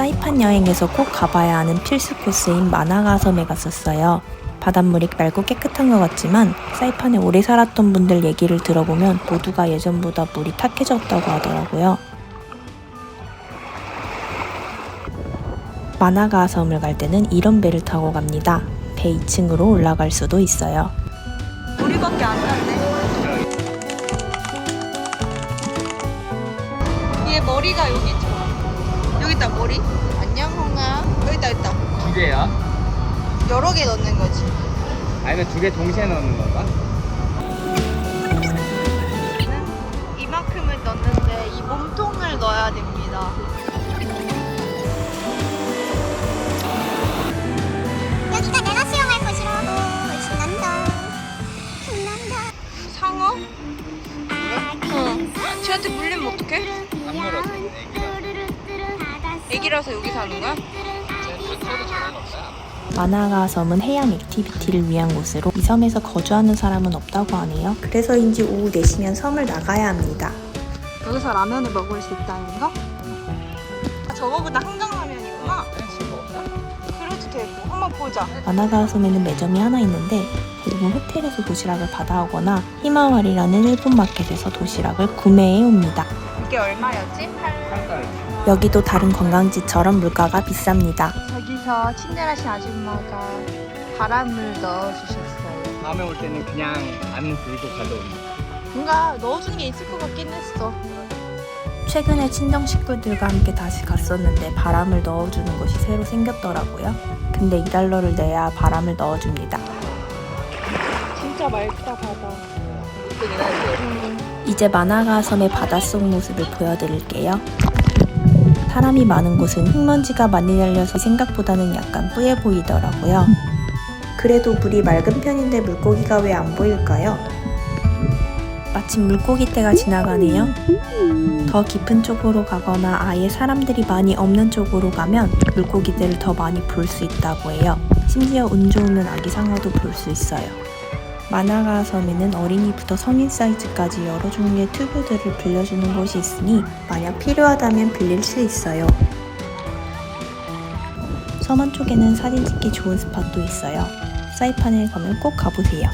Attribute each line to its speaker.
Speaker 1: 사이판 여행에서 꼭 가봐야 하는 필수 코스인 마나가 섬에 갔었어요. 바닷물이 맑고 깨끗한 것 같지만 사이판에 오래 살았던 분들 얘기를 들어보면 모두가 예전보다 물이 탁해졌다고 하더라고요. 마나가 섬을 갈 때는 이런 배를 타고 갑니다. 배 2층으로 올라갈 수도 있어요.
Speaker 2: 우리밖에 안 탔네. 얘 머리가 여기 있잖아. 여기 있다 머리. 안녕 홍아. 여기 있다 여기 있다.
Speaker 3: 두 개야?
Speaker 2: 여러 개 넣는 거지.
Speaker 3: 아니면 두 개 동시에 넣는 건가?
Speaker 2: 이만큼을 넣는데 이 몸통을 넣어야 됩니다.
Speaker 4: 여기가 내가 수영할 곳이라고 신난다 신난다
Speaker 2: 상어? 응. 쟤한테 물리면 어떡해?
Speaker 3: 안 물어줘 애기 라
Speaker 2: 애기라서 여기 사는 거야?
Speaker 1: 마나가 섬은 해양 액티비티를 위한 곳으로 이 섬에서 거주하는 사람은 없다고 하네요. 그래서인지 오후 4시면 섬을 나가야 합니다.
Speaker 2: 여기서 라면을 먹을 수 있다는 거? 아, 저거보다 한강라면이구나. 그래도 되고 한번 보자.
Speaker 1: 마나가 섬에는 매점이 하나 있는데 대부분 호텔에서 도시락을 받아오거나 히마와리라는 일본 마켓에서 도시락을 구매해 옵니다.
Speaker 2: 이게 얼마였지?
Speaker 3: 한
Speaker 1: 여기도 다른 관광지처럼 물가가 비쌉니다.
Speaker 2: 저기서 친절하신 아줌마가 바람을 넣어주셨어요.
Speaker 3: 다음에 올 때는 그냥 안 들고 가져온다
Speaker 2: 뭔가 넣어준 게 있을 것 같긴 했어.
Speaker 1: 최근에 친정 식구들과 함께 다시 갔었는데 바람을 넣어주는 곳이 새로 생겼더라고요. 근데 2달러를 내야 바람을 넣어줍니다.
Speaker 2: 진짜 맑다 바다.
Speaker 1: 이제 마나가 섬의 바닷속 모습을 보여드릴게요. 사람이 많은 곳은 흙먼지가 많이 날려서 생각보다는 약간 뿌예 보이더라고요. 그래도 물이 맑은 편인데 물고기가 왜 안 보일까요? 마침 물고기 때가 지나가네요. 더 깊은 쪽으로 가거나 아예 사람들이 많이 없는 쪽으로 가면 물고기들을 더 많이 볼 수 있다고 해요. 심지어 운 좋으면 아기 상어도 볼 수 있어요. 마나가 섬에는 어린이부터 성인 사이즈까지 여러 종류의 튜브들을 빌려주는 곳이 있으니 만약 필요하다면 빌릴 수 있어요. 섬 안쪽에는 사진 찍기 좋은 스팟도 있어요. 사이판에 가면 꼭 가보세요.